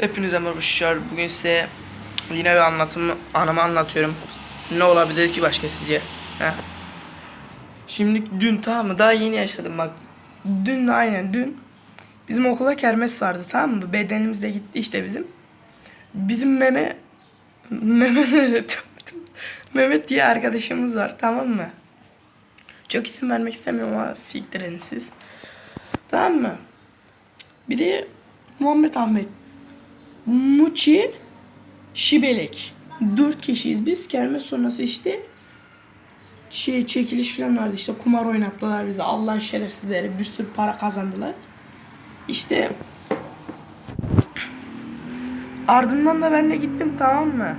Hepinize merhabalar. Bugün size yine bir anlatım anımı anlatıyorum. Ne olabilir ki başka sizce? He? Şimdi dün tamam mı? Daha yeni yaşadım bak. Dün de aynen dün bizim okula kermes vardı tamam mı? Bedenimiz de gitti işte bizim. Bizim meme Mehmet Mehmet diye arkadaşımız var tamam mı? Çok isim vermek istemiyorum ama siktirin siz. Tamam mı? Bir de Muhammed Ahmet Muçi, Şibelek. Dört kişiyiz biz. Kermes sonrası işte şey çekiliş falan vardı işte kumar oynattılar bize. Allah'ın şerefsizleri bir sürü para kazandılar. İşte ardından da ben de gittim tamam mı?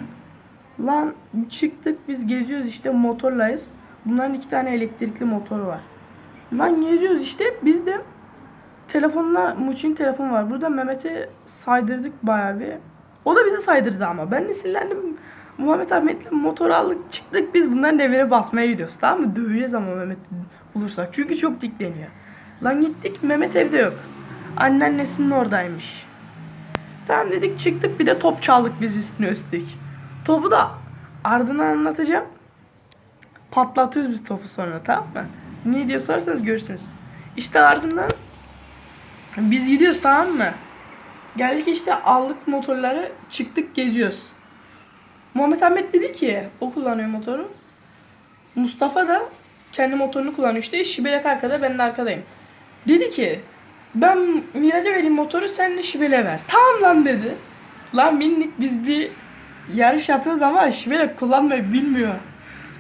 Lan çıktık biz geziyoruz işte motorlayız. Bunların iki tane elektrikli motoru var. Lan geziyoruz işte biz de telefonla Muçin telefon var. Burada Mehmet'e saydırdık bayağı bir. O da bize saydırdı ama. Ben de sinirlendim. Muhammed Ahmet'le motor aldık çıktık biz bunların evine basmaya gidiyoruz tamam mı? Döveceğiz ama Mehmet bulursak. Çünkü çok dikleniyor. Lan gittik Mehmet evde yok. Anneannesinin oradaymış. Tamam dedik çıktık bir de top çaldık biz üstüne üstlük. Topu da ardından anlatacağım. Patlatıyoruz biz topu sonra tamam mı? Niye diye sorarsanız görürsünüz. İşte ardından biz gidiyoruz tamam mı? Geldik işte aldık motorları çıktık geziyoruz. Muhammed Ahmet dedi ki o kullanıyor motoru. Mustafa da kendi motorunu kullanıyor işte. Şibelek arkada ben de arkadayım. Dedi ki ben Miraç'a vereyim motoru sen de Şibel'e ver. Tamam lan dedi. Lan minik biz bir yarış yapıyoruz ama Şibelek kullanmayı bilmiyor.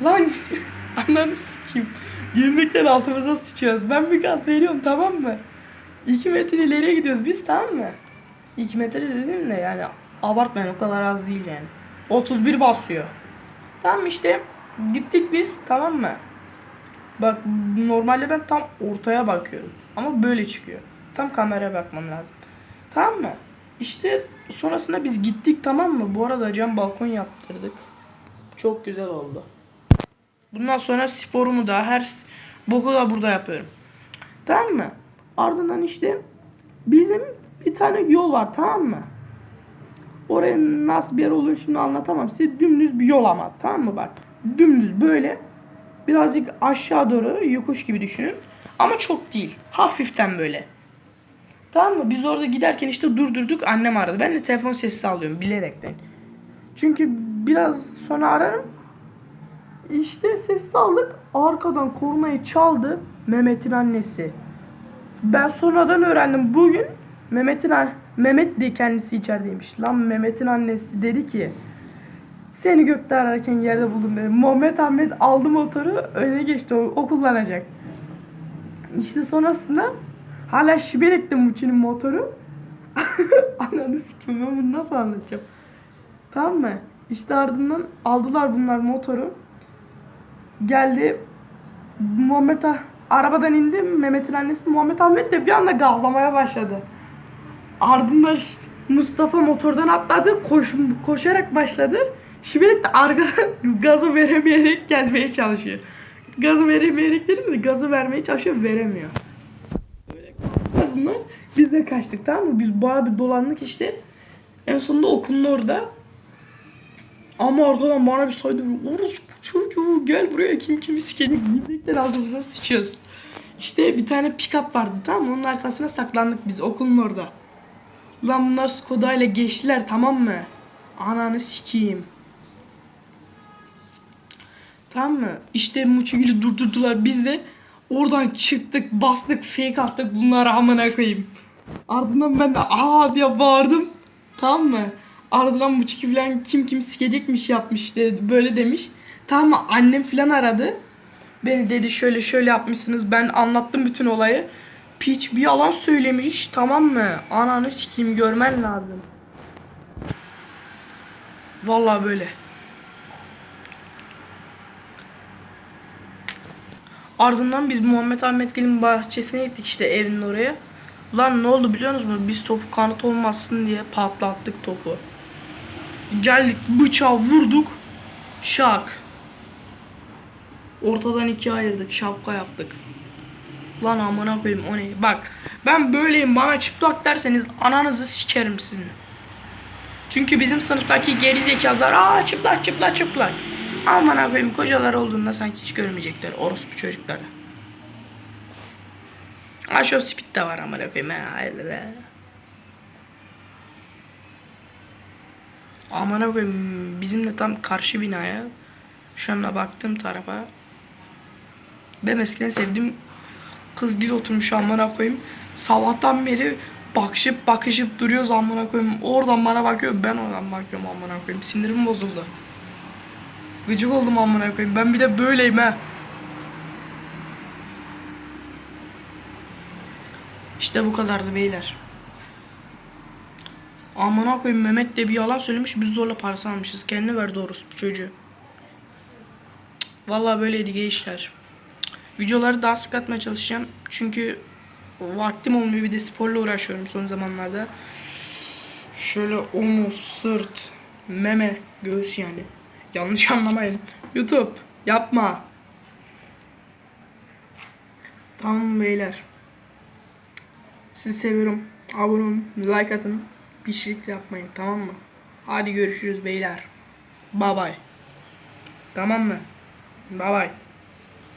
Lan ananı sikeyim. Gülmekten altımıza sıçıyoruz. Ben bir gaz veriyorum tamam mı? 2 metre ileriye gidiyoruz biz tamam mı? 2 metre dedim de yani abartmayın o kadar az değil yani. 31 basıyor. Tamam işte gittik biz tamam mı? Bak normalde ben tam ortaya bakıyorum. Ama böyle çıkıyor. Tam kameraya bakmam lazım. Tamam mı? İşte sonrasında biz gittik tamam mı? Bu arada cam balkon yaptırdık. Çok güzel oldu. Bundan sonra sporumu da her boku da burada yapıyorum. Tamam mı? Ardından işte bizim bir tane yol var tamam mı? Oraya nasıl bir yer olduğunu anlatamam size. Dümdüz bir yol ama tamam mı bak. Dümdüz böyle birazcık aşağı doğru yokuş gibi düşünün. Ama çok değil. Hafiften böyle. Tamam mı? Biz orada giderken işte durdurduk. Annem aradı. Ben de telefon sesi alıyorum bilerekten. Çünkü biraz sonra ararım. İşte ses aldık. Arkadan korumayı çaldı. Mehmet'in annesi. Ben sonradan öğrendim. Bugün Mehmet'in Mehmet de kendisi içerideymiş. Lan Mehmet'in annesi dedi ki seni gökte ararken yerde buldum dedi. Muhammed Ahmet aldı motoru öne geçti. O, o kullanacak. İşte sonrasında hala Şibelek'te Muçi'nin motoru. Ananı sikim ben bunu nasıl anlatacağım. Tamam mı? İşte ardından aldılar bunlar motoru. Geldi Muhammed Ah- arabadan indi Mehmet'in annesi Muhammed Ahmet de bir anda gazlamaya başladı. Ardından Mustafa motordan atladı koş, koşarak başladı. Şibelik de arkadan gazı veremeyerek gelmeye çalışıyor. Gazı veremeyerek dedim de gazı vermeye çalışıyor veremiyor. Böyle. Biz de kaçtık tamam mı? Biz bayağı bir dolandık işte. En sonunda okulun orada ama arkadan bana bir saydı. Orospu çocuğu gel buraya kim kimi sikelim. Giyinlikten aldığımıza sıçıyoruz. İşte bir tane pick-up vardı tamam? Onun arkasına saklandık biz okulun orada. Lan bunlar Skoda ile geçtiler tamam mı? Ananı sikeyim. Tamam mı? İşte Muçigül'ü durdurdular. Biz de oradan çıktık, bastık, fake attık bunları amına koyayım. Ardından ben de aa diye bağırdım. Tamam mı? Ardından bu çiki falan kim kim sikecekmiş yapmış işte böyle demiş. Tamam mı? Annem falan aradı. Beni dedi şöyle şöyle yapmışsınız. Ben anlattım bütün olayı. Piç bir yalan söylemiş. Tamam mı? Ananı sikeyim görmen lazım. Vallahi böyle. Ardından biz Muhammed Ahmet Gelin bahçesine gittik işte evinin oraya. Lan ne oldu biliyor musunuz? Biz topu kanıt olmasın diye patlattık topu. Geldik bıçağı vurduk. Şak. Ortadan ikiye ayırdık. Şapka yaptık. Lan amına koyayım o ne? Bak ben böyleyim bana çıplak derseniz ananızı sikerim sizin. Çünkü bizim sınıftaki geri zekalılar aa çıplak çıplak çıplak. Aman koyayım kocalar olduğunda sanki hiç görmeyecekler orospu çocukları. Aşağı speed de var amına koyayım ha. Amına koyayım bizim de tam karşı binaya şu anda baktığım tarafa benim eskiden sevdiğim kız gibi oturmuş amına koyayım. Sabahtan beri bakışıp bakışıp duruyoruz amına koyayım. Oradan bana bakıyor ben oradan bakıyorum amına koyayım. Sinirim bozuldu. Gıcık oldum amına koyayım. Ben bir de böyleyim ha. İşte bu kadardı beyler. Amına koyayım Mehmet de bir yalan söylemiş biz zorla parası almışız. Kendi verdi orospu çocuğu. Vallahi böyleydi gençler. Videoları daha sık atmaya çalışacağım. Çünkü vaktim olmuyor bir de sporla uğraşıyorum son zamanlarda. Şöyle omuz, sırt, meme, göğüs yani. Yanlış anlamayın. YouTube yapma. Tamam beyler. Sizi seviyorum. Abone olun, like atın. Pişirik yapmayın tamam mı? Hadi görüşürüz beyler. Bye bye. Tamam mı? Bye bye.